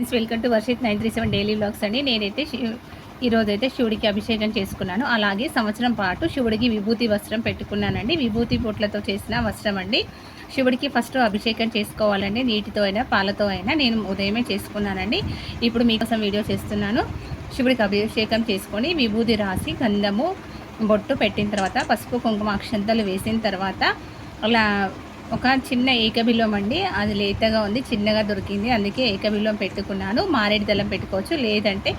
Friends welcome to Varshith nine three seven daily blogs అండి. నేనైతే శివ- ఈరోజు అయితే శివుడికి అభిషేకం చేసుకున్నాను. అలాగే సంవత్సరం పాటు శివుడికి విభూతి వస్త్రం పెట్టుకున్నానండి. విభూతి పొట్లతో చేసిన వస్త్రం అండి. శివుడికి ఫస్ట్ అభిషేకం చేసుకోవాలండి. నీటితో అయినా పాలతో అయినా నేను ఉదయమే చేసుకున్నానండి. ఇప్పుడు మీకోసం వీడియో చేస్తున్నాను. శివుడికి అభిషేకం చేసుకొని విభూతి రాసి గంధము బొట్టు పెట్టిన తర్వాత పసుపు కుంకుమ అక్షంతలు వేసిన తర్వాత అలా ఒక చిన్న ఏకబిల్లం అండి. అది లేతగా ఉంది చిన్నగా దొరికింది. అందుకే ఏకబిల్లం పెట్టుకున్నాను. మారేడు దళం పెట్టుకోవచ్చు. లేదంటే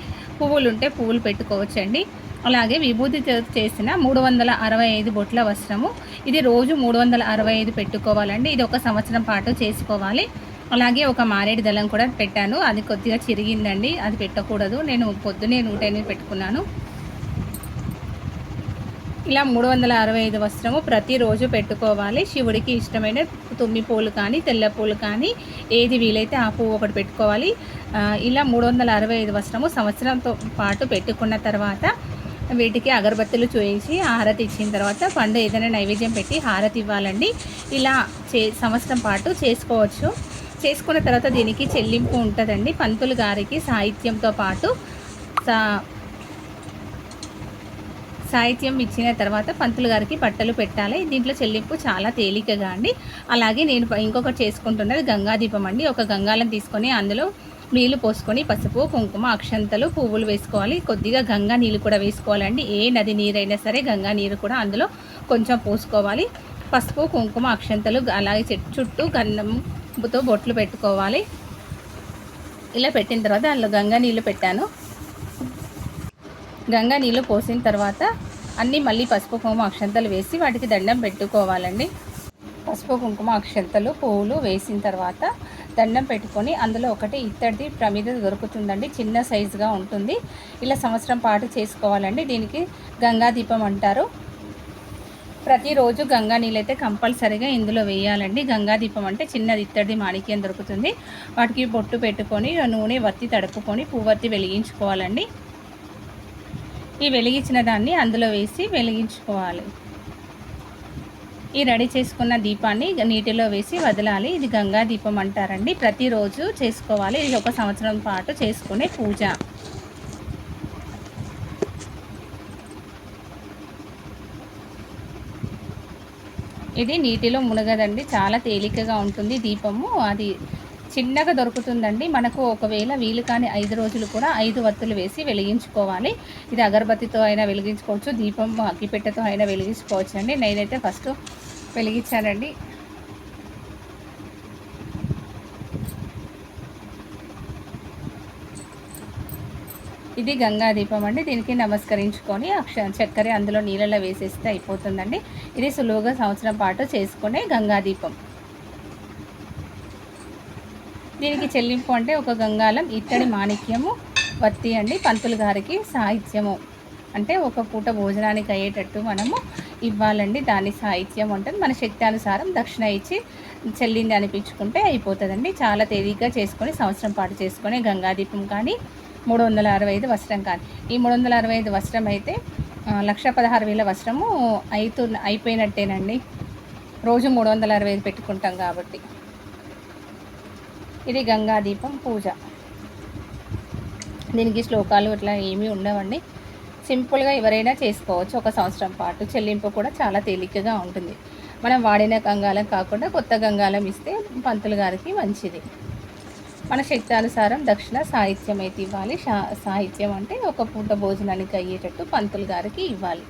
పువ్వులు ఉంటే పువ్వులు పెట్టుకోవచ్చు అండి అలాగే విభూతి చేసిన మూడు వందల అరవై ఐదు బొట్ల వస్త్రము. ఇది రోజు మూడు వందల అరవై ఐదు పెట్టుకోవాలండి. ఇది ఒక సంవత్సరం పాటు చేసుకోవాలి. అలాగే ఒక మారేడు దళం కూడా పెట్టాను. అది కొద్దిగా చిరిగిందండి. అది పెట్టకూడదు. నేను పొద్దునే నూట ఎనిమిది పెట్టుకున్నాను. ఇలా మూడు వందల అరవై ఐదు వస్త్రము ప్రతిరోజు పెట్టుకోవాలి. శివుడికి ఇష్టమైన తుమ్మి పూలు కానీ తెల్ల పూలు కానీ ఏది వీలైతే ఆ పువ్వు ఒకటి పెట్టుకోవాలి. ఇలా మూడు వందల అరవై ఐదు వస్త్రము సంవత్సరంతో పాటు పెట్టుకున్న తర్వాత వీటికి అగరబత్తులు చూయించి హారతి ఇచ్చిన తర్వాత పండు ఏదైనా నైవేద్యం పెట్టి హారతి ఇవ్వాలండి. ఇలా చే సంవత్సరం పాటు చేసుకోవచ్చు. చేసుకున్న తర్వాత దీనికి చెల్లింపు ఉంటుందండి. పంతులు గారికి సాహిత్యంతో పాటు సా సాహిత్యం ఇచ్చిన తర్వాత పంతులు గారికి బట్టలు పెట్టాలి. దీంట్లో చెల్లింపు చాలా తేలికగా అండి. అలాగే నేను ఇంకొకటి చేసుకుంటున్నది గంగా దీపం అండి. ఒక గంగాలం తీసుకొని అందులో నీళ్ళు పోసుకొని పసుపు కుంకుమ అక్షంతలు పువ్వులు వేసుకోవాలి. కొద్దిగా గంగా నీళ్ళు కూడా వేసుకోవాలండి. ఏ నది నీరైనా సరే గంగా నీరు కూడా అందులో కొంచెం పోసుకోవాలి. పసుపు కుంకుమ అక్షంతలు అలాగే చెట్టు చుట్టూ గంధంతో బొట్లు పెట్టుకోవాలి. ఇలా పెట్టిన తర్వాత అందులో గంగా నీళ్ళు పెట్టాను. గంగా నీళ్ళు పోసిన తర్వాత అన్నీ మళ్ళీ పసుపు కుంకుమ అక్షంతలు వేసి వాటికి దండం పెట్టుకోవాలండి. పసుపు కుంకుమ అక్షంతలు పువ్వులు వేసిన తర్వాత దండం పెట్టుకొని అందులో ఒకటి ఇత్తడి ప్రమిద దొరుకుతుందండి. చిన్న సైజుగా ఉంటుంది. ఇలా సంవత్సరం పాటు చేసుకోవాలండి. దీనికి గంగా దీపం అంటారు. ప్రతిరోజు గంగా నీళ్ళైతే కంపల్సరీగా ఇందులో వేయాలండి. గంగా దీపం అంటే చిన్నది ఇత్తడి మాణిక్యం దొరుకుతుంది. వాటికి బొట్టు పెట్టుకొని నూనె వత్తి తడుపుకొని పువ్వత్తి వెలిగించుకోవాలండి. ఈ వెలిగించిన దాన్ని అందులో వేసి వెలిగించుకోవాలి. ఈ రెడీ చేసుకున్న దీపాన్ని నీటిలో వేసి వదలాలి. ఇది గంగా దీపం అంటారండి. ప్రతిరోజు చేసుకోవాలి. ఇది ఒక సంవత్సరం పాటు చేసుకునే పూజ. ఇది నీటిలో మునగదండి. చాలా తేలికగా ఉంటుంది దీపము. అది చిన్నగా దొరుకుతుందండి. మనకు ఒకవేళ వీలు కాని ఐదు రోజులు కూడా ఐదు వత్తులు వేసి వెలిగించుకోవాలి. ఇది అగరబత్తితో అయినా వెలిగించుకోవచ్చు దీపం అగ్గిపెట్టెతో అయినా వెలిగించుకోవచ్చు అండి. నేనైతే ఫస్ట్ వెలిగించానండి. ఇది గంగా దీపం అండి. దీనికి నమస్కరించుకొని అక్ష చక్కెర అందులో నీళ్ళలో వేసేస్తే అయిపోతుందండి. ఇది సులువుగా సంవత్సరం పాటు చేసుకునే గంగా దీపం. దీనికి చెల్లింపు అంటే ఒక గంగాలం ఇత్తడి మాణిక్యము వత్తి అండి పంతులు గారికి సాహిత్యము. అంటే ఒక పూట భోజనానికి అయ్యేటట్టు మనము ఇవ్వాలండి. దాని సాహిత్యం అంటే మన శక్తి అనుసారం దక్షిణ ఇచ్చి చెల్లింది అనిపించుకుంటే అయిపోతుందండి. చాలా తేలిగ్గా చేసుకొని సంవత్సరం పాటు చేసుకొని గంగాదీపం కానీ మూడు వందల అరవై ఐదు వస్త్రం కానీ. ఈ మూడు వందల అరవై ఐదు వస్త్రం అయితే లక్ష పదహారు వేల వస్త్రము అయితు అయిపోయినట్టేనండి. రోజు మూడు వందల అరవై ఐదు పెట్టుకుంటాం కాబట్టి. ఇది గంగా దీపం పూజ. దీనికి శ్లోకాలు ఇట్లా ఏమీ ఉండవండి. సింపుల్గా ఎవరైనా చేసుకోవచ్చు ఒక సంవత్సరం పాటు. చెల్లింపు కూడా చాలా తేలికగా ఉంటుంది. మనం వాడిన గంగాలం కాకుండా కొత్త గంగాలం ఇస్తే పంతులు గారికి మంచిది. మన శక్తి అనుసారం దక్షిణ సాహిత్యం అయితే ఇవ్వాలి. సాహిత్యం అంటే ఒక పూట భోజనానికి అయ్యేటట్టు పంతులు గారికి ఇవ్వాలి.